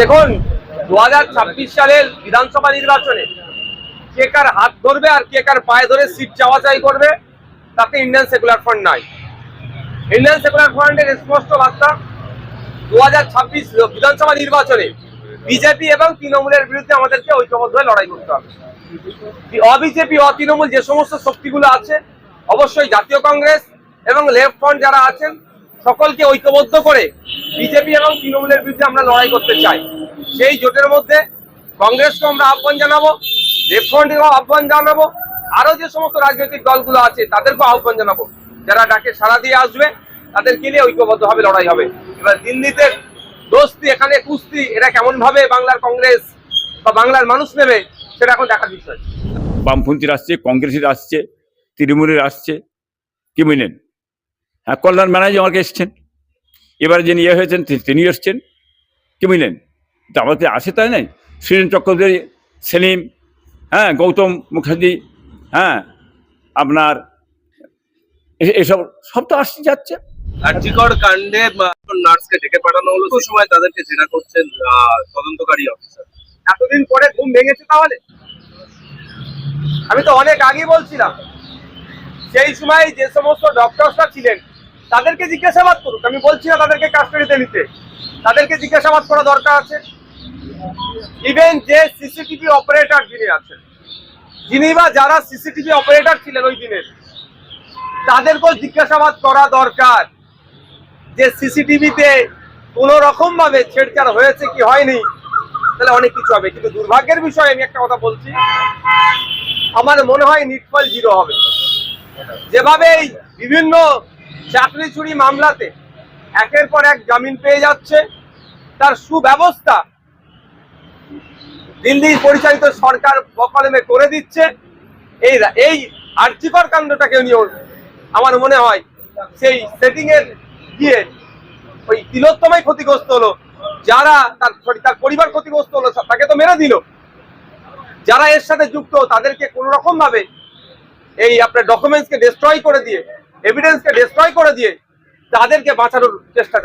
দেখুন দু হাজার ছাব্বিশ সালের বিধানসভা নির্বাচনে কে কার হাত ধরবে আর কে কার পায়ে ধরে সিট চাওয়া চাই করবে, তাতে ইন্ডিয়ান সেকুলার ফ্রন্ট নাই। ইন্ডিয়ান সেকুলার ফ্রন্টের স্পষ্ট বার্তা দু হাজার ছাব্বিশ বিধানসভা নির্বাচনে বিজেপি এবং তৃণমূলের বিরুদ্ধে আমাদেরকে ঐক্যবদ্ধ হয়ে লড়াই করতে হবে। অবিজেপি, অতৃণমূল যে সমস্ত শক্তিগুলো আছে, অবশ্যই জাতীয় কংগ্রেস এবং লেফট ফ্রন্ট যারা আছেন সকলকে ঐক্যবদ্ধ করে বিজেপি এবং তৃণমূলের বিরুদ্ধে আমরা লড়াই করতে চাই। সেই জোটের মধ্যে কংগ্রেসকে আমরা আহ্বান জানাব, লেফট ফ্রন্টেরও আহ্বান জানাব আরও যে সমস্ত রাজনৈতিক দলগুলো আছে তাদেরকেও আহ্বান জানাব। যারা ডাকে সাড়া দিয়ে আসবে তাদেরকে নিয়ে ঐক্যবদ্ধভাবে লড়াই হবে। এবার দিল্লিতে দোস্তি, এখানে কুস্তি এটা কেমন ভাবে বাংলার কংগ্রেস বা বাংলার মানুষ নেবে, সেটা এখন দেখার বিষয়। বামপন্থীর আসছে, কংগ্রেসের আসছে, তৃণমূলের আসছে, কি বুঝলেন হ্যাঁ কল্যাণ ব্যানার্জি আমাকে এসছেন। এবারে যিনি ইয়ে হয়েছেন তি- তিনি এসছেন। কি বুঝলেন? তা আমাকে আসে তাই নাই? সুরেন চক্রবর্তী সেলিম হ্যাঁ গৌতম মুখার্জি হ্যাঁ আপনার এসব সব তো আসছে যাচ্ছে। আর্জিকর কাণ্ডে নার্সকে ডেকে পাঠানো হলো। সেই সময় তাদেরকে জেরা করছেন তদন্তকারী অফিসার। এতদিন পরে ঘুম ভেঙেছে তাহলে? আমি তো অনেক আগে বলছিলাম সেই সময় যে সমস্ত ডক্টরসরা ছিলেন তাদেরকে জিজ্ঞাসাবাদ করুক। আমি বলছি না তাদেরকে কাস্টাডিতে নিতে। তাদেরকে জিজ্ঞাসাবাদ করা দরকার আছে। ইভেন যে সিসিটিভি অপারেটর যিনি আছেন, যিনি বা যারা সিসিটিভি অপারেটর ছিলেন ওই দিনের, তাদেরকেও জিজ্ঞাসাবাদ করা দরকার যে সিসিটিভিতে কোন রকম ভাবে ছেড়ছাড় হয়েছে কি হয়নি, তাহলে অনেক কিছু হবে। কিন্তু দুর্ভাগ্যের বিষয়ে আমি একটা কথা বলছি, আমার মনে হয় নিটফল জিরো হবে। যেভাবে বিভিন্ন চাকরি চুরি মামলাতে একের পর এক জামিন পেয়ে যাচ্ছে। তার সুব্যবস্থা দিল্লি পরিচালিত সরকার বকলমে করে দিচ্ছে। এই এই আর্যিকর কাণ্ডটাকে নিয়েও আমার মনে হয় সেই সেটিং এর গিয়ে ওই তিলোত্তমাই ক্ষতিগ্রস্ত হলো, যারা তার তার পরিবার ক্ষতিগ্রস্ত হলো, তাকে তো মেরে দিল। যারা এর সাথে যুক্ত, তাদেরকে কোন রকম ভাবে এই আপনার ডকুমেন্টস কে ডিস্ট্রয় করে দিয়ে এভিডেন্স কে ডিস্ট্রয় করে দিয়ে তাদেরকে বাঁচানোর চেষ্টা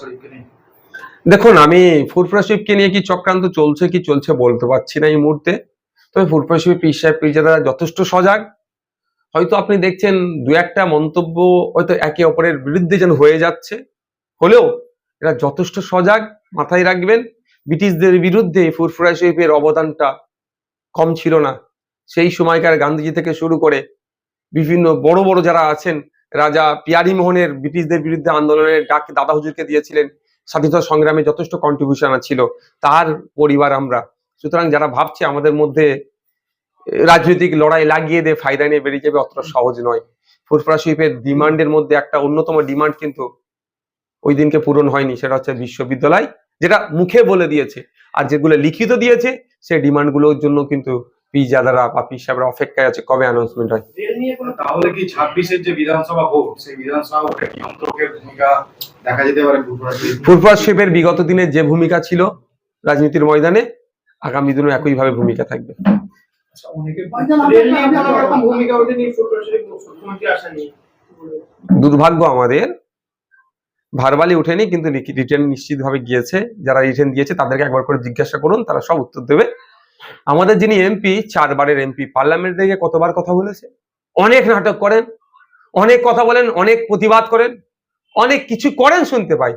শরীফকে নিয়ে। দেখুন আমি ফুরফুরা শিবকে নিয়ে কি চক্রান্ত চলছে কি চলছে বলতে পারছি না এই মুহূর্তে। তবে ফুরফুরা শিব পীর সাহেব পীরজাদা যথেষ্ট সজাগ। হয়তো আপনি দেখছেন দু একটা মন্তব্য হয়তো একে অপরের বিরুদ্ধে যেন হয়ে যাচ্ছে। হলেও এরা যথেষ্ট সজাগ মাথায় রাখবেন ব্রিটিশদের বিরুদ্ধে ফুরফুরা শরীফের অবদানটা কম ছিল না। সেই সময়কার গান্ধীজি থেকে শুরু করে বিভিন্ন বড় বড় যারা আছেন, রাজা পিয়ারি মোহনের ব্রিটিশদের বিরুদ্ধে আন্দোলনের ডাক দাদা হুজুরকে দিয়েছিলেন। স্বাধীনতা সংগ্রামে যথেষ্ট কন্ট্রিবিউশন ছিল তার পরিবার আমরা। সুতরাং যারা ভাবছে আমাদের মধ্যে রাজনৈতিক লড়াই লাগিয়ে দিয়ে ফায়দা নিয়ে বেরিয়ে যাবে অতটা সহজ নয়। ফুরফুরা ডিমান্ডের মধ্যে একটা অন্যতম ডিমান্ড কিন্তু ওই দিনকে পূরণ হয়নি, সেটা হচ্ছে বিশ্ববিদ্যালয়, যেটা মুখে বলে দিয়েছে। আর যেগুলো লিখিত দিয়েছে, সেই ডিমান্ডগুলোর জন্য কিন্তু পিজাদারা বা পি সাহেবরা অপেক্ষায় আছে কবে অ্যানাউন্সমেন্ট হয়? এর নিয়ে কোনো তাহলে কি ছাব্বিশের যে বিধানসভা ভোট সেই বিধানসভা ভোটে ভূমিকা দেখা যেতে পারে ফুরফুরা শরীফ বিগত দিনে যে ভূমিকা ছিল রাজনীতির ময়দানে আগামী দিনে একইভাবে ভূমিকা থাকবে। আসেনি। দুর্ভাগ্য আমাদের ভারবালি উঠেনি কিন্তু রিটার্ন নিশ্চিতভাবে গিয়েছে। যারা রিটার্ন দিয়েছে তাদেরকে একবার করে জিজ্ঞাসা করুন তারা সব উত্তর দেবে। আমাদের যিনি এমপি চারবারের এমপি পার্লামেন্ট থেকে কতবার কথা বলেছে? অনেক নাটক করেন, অনেক কথা বলেন, অনেক প্রতিবাদ করেন, অনেক কিছু করেন শুনতে পাই।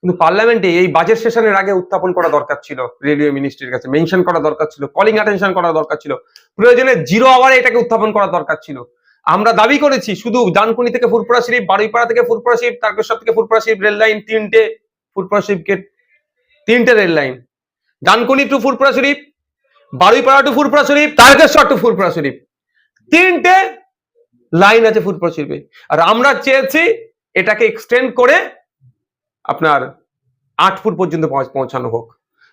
কিন্তু পার্লামেন্টে এই বাজেট সেশনের আগে উত্থাপন করা দরকার ছিল, রেডিও মিনিস্ট্রির কাছে মেনশন করা দরকার ছিল কলিং অ্যাটেনশন করা দরকার ছিল, প্রয়োজনে জিরো আওয়ারে এটাকে উত্থাপন করা দরকার ছিল। আমরা দাবি করেছি, শুধু ডানকুনি থেকে ফুরপুরা শরীফ বারুইপাড়া থেকে ফুরপুরা শরীফ তারকেশ্বর থেকে ফুরপুরা শরীফ রেল লাইন তিনটে ফুরপুরা শরীফকে তিনটে rail line. Dankuni to Furfura Sharif Baruipara to Furfura Sharif, Tarakeswar to Furfura Sharif. তিনটে লাইন আছে ফুরপুরা শরীফে। আর আমরা চেয়েছি এটাকে এক্সটেন্ড করে আপনার আট ফুট পর্যন্ত পৌঁছানো হোক।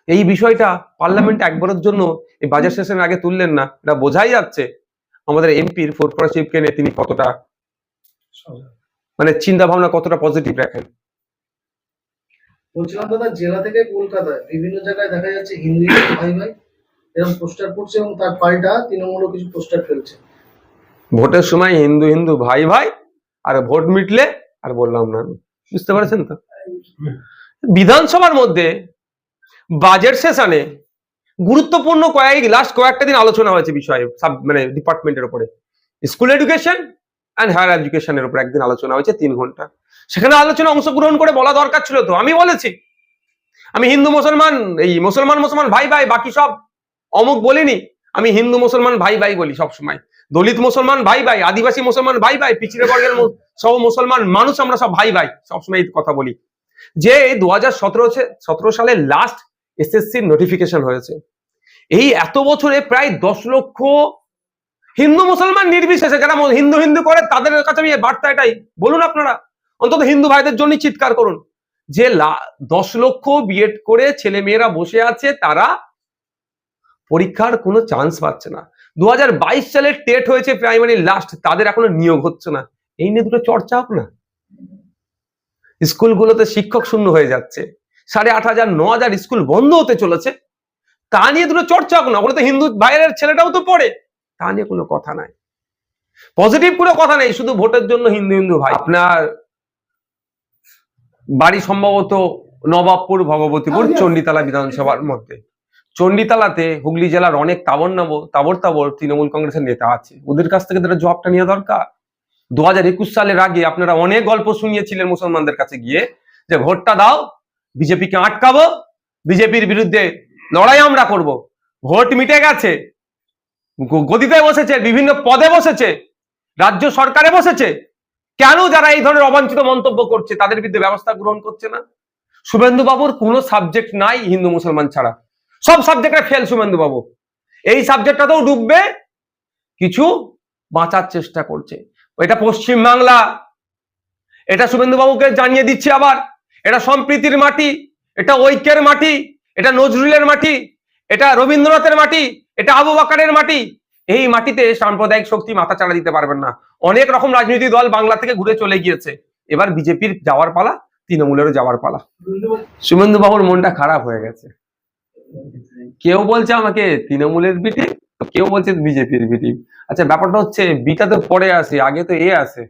এই বিষয়টা পার্লামেন্ট একবারের জন্য এই বাজার সেশনের আগে তুললেন না। এটা বোঝাই যাচ্ছে আমাদের এমপির ফুরপুরা শরীফকে নিয়ে তিনি কতটা মানে চিন্তা ভাবনা কতটা পজিটিভ রাখেন। বলছিলাম দাদা, জেলা থেকে কলকাতায় বিভিন্ন জায়গায় দেখা যাচ্ছে হিন্দি ভাই ভাই এরকম পোস্টার করছে এবং তার পাল্টা তৃণমূলও কিছু পোস্টার ফেলছে। ভোটের সময় হিন্দু হিন্দু ভাই ভাই, আর ভোট মিটলে আর বললাম না বুঝতে পারছেন তো? বিধানসভার মধ্যে বাজেট সেশনে গুরুত্বপূর্ণ কয়েক লাস্ট কয়েকটা দিন আলোচনা হয়েছে বিষয়ে সাব মানে ডিপার্টমেন্টের উপরে। স্কুল এডুকেশন অ্যান্ড হায়ার এডুকেশনের উপর একদিন আলোচনা হয়েছে, তিন ঘণ্টা। সেখানে আলোচনা অংশগ্রহণ করে বলা দরকার ছিল তো, আমি বলেছি। আমি হিন্দু, মুসলমান, এই মুসলমান মুসলমান, ভাই ভাই, বাকি সব অমুক বলিনি, আমি হিন্দু মুসলমান ভাই ভাই বলি সব সময় দলিত মুসলমান ভাই ভাই, আদিবাসী মুসলমান ভাই ভাই, পিছিয়ে বর্গের সব মুসলমান মানুষ আমরা সব ভাই ভাই, সবসময় এই কথা বলি। যে দু হাজার সতেরো সালে লাস্ট এসএসসির নোটিফিকেশন হয়েছে। এই এত বছরে প্রায় দশ লক্ষ হিন্দু মুসলমান নির্বিশেষে যারা হিন্দু হিন্দু করে, তাদের কাছে আমি বার্তা এটাই। বলুন আপনারা, অন্তত হিন্দু ভাইদের জন্য চিৎকার করুন। যে দশ লক্ষ বিএড করে ছেলে মেয়েরা বসে আছে, তারা পরীক্ষার কোনো চান্স পাচ্ছে না। দু হাজার বাইশ সালে টেট হয়েছে প্রাইমারি লাস্ট তাদের এখনও নিয়োগ হচ্ছে না। এই নিয়ে দুটো চর্চা হোক না। স্কুলগুলোতে শিক্ষক শূন্য হয়ে যাচ্ছে। সাড়ে আট হাজার ন হাজার স্কুল বন্ধ হতে চলেছে। তা নিয়ে দুটো চর্চা হোক না ওগুলো তো হিন্দু বাইরের ছেলেটাও তো পড়ে। তা নিয়ে কোনো কথা নাই। পজিটিভ কোনো কথা নেই শুধু ভোটের জন্য হিন্দু হিন্দু ভাই। আপনার বাড়ি সম্ভবত নবাবপুর ভগবতীপুর চণ্ডীতলা বিধানসভার মধ্যে। চণ্ডীতলাতে হুগলি জেলার অনেক তাবর নাবর তাবর তাবর তৃণমূল কংগ্রেসের নেতা আছে। ওদের কাছ থেকে তারা জবটা নেওয়া দরকার। দু হাজার একুশ সালের আগে আপনারা অনেক গল্প শুনিয়েছিলেন মুসলমানদের কাছে গিয়ে যে ভোটটা দাও, বিজেপিকে আটকাবো, বিজেপির বিরুদ্ধে লড়াই আমরা করব। ভোট মিটে গেছে গদিতে বসেছে, বিভিন্ন পদে বসেছে, রাজ্য সরকারে বসেছে। কেন যারা এই ধরনের অবাঞ্ছিত মন্তব্য করছে, তাদের বিরুদ্ধে ব্যবস্থা গ্রহণ করছে না? শুভেন্দু বাবুর কোনো সাবজেক্ট নাই হিন্দু মুসলমান ছাড়া। সব সাবজেক্টে ফেল শুভেন্দু বাবু। এই সাবজেক্টটাতেও ডুববে, কিছু বাঁচার চেষ্টা করছে। এটা পশ্চিম বাংলা। এটা শুভেন্দু বাবুকে জানিয়ে দিচ্ছি আবার। এটা সম্প্রীতির মাটি, এটা ঐক্যের মাটি, এটা নজরুলের মাটি, এটা রবীন্দ্রনাথের মাটি, এটা আবু বাকারের মাটি। এই মাটিতে সাম্প্রদায়িক শক্তি মাথা চাড়া দিতে পারবেন না। অনেক রকম রাজনৈতিক দল বাংলা থেকে ঘুরে চলে গিয়েছে। এবার বিজেপির যাওয়ার পালা, তৃণমূলেরও যাওয়ার পালা। শুভেন্দু বাবুর মনটা খারাপ হয়ে গেছে। কেউ বলছে আমাকে তৃণমূলের বিটি কেউ বলছে বিজেপির বিটি আচ্ছা ব্যাপারটা হচ্ছে বিটা তো পরে আসে আগে তো এ আসে।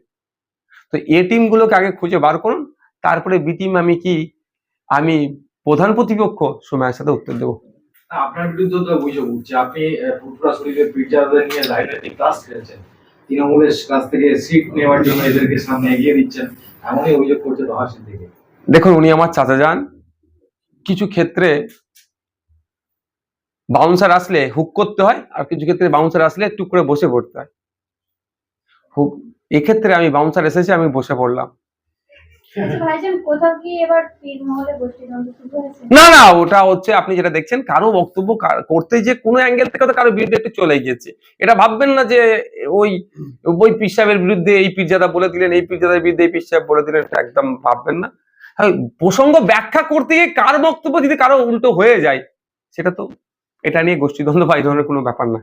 তো এ টিম গুলোকে আগে খুঁজে বার করুন তারপরে বি টিম আমি কি আমি প্রধান প্রতিপক্ষ? সময়ের সাথে উত্তর দেবো। আপনার বিরুদ্ধে তো অভিযোগ উঠছে। আপনি শরীরের পীরজাদাদের নিয়ে লাইব্রেরি ক্লাস খেলেছেন। তৃণমূলের কাছ থেকে সিট নেওয়ার জন্য এদেরকে সামনে এগিয়ে দিচ্ছেন। এমনই অভিযোগ করছে দহাসিন থেকে দেখুন উনি আমার চাচা যান। কিছু ক্ষেত্রে বাউন্সার আসলে হুক করতে হয় আর কিছু ক্ষেত্রে বাউন্সার আসলে টুক করে বসে পড়তে হয়। হুক এক্ষেত্রে আমি বাউন্সার এসেছে আমি বসে পড়লাম। আচ্ছা না না ওটা হচ্ছে আপনি যেটা দেখছেন কারও বক্তব্য কার- করতে যে কোনো অ্যাঙ্গেল থেকে কারও বিরুদ্ধে একটু চলে গিয়েছে। এটা ভাববেন না যে ওই ওই পীর সাহেবের বিরুদ্ধে এই পীরজাদা বলে দিলেন এই পীরজাদার বিরুদ্ধে এই পীর সাহেব বলে দিলেন এটা একদম ভাববেন না। হ্যাঁ, প্রসঙ্গ ব্যাখ্যা করতে গিয়ে কার বক্তব্য যদি কারও উল্টো হয়ে যায় সেটা তো এটা নিয়ে গোষ্ঠীদ্বন্দ্ব বা এই ধরনের কোনো ব্যাপার না।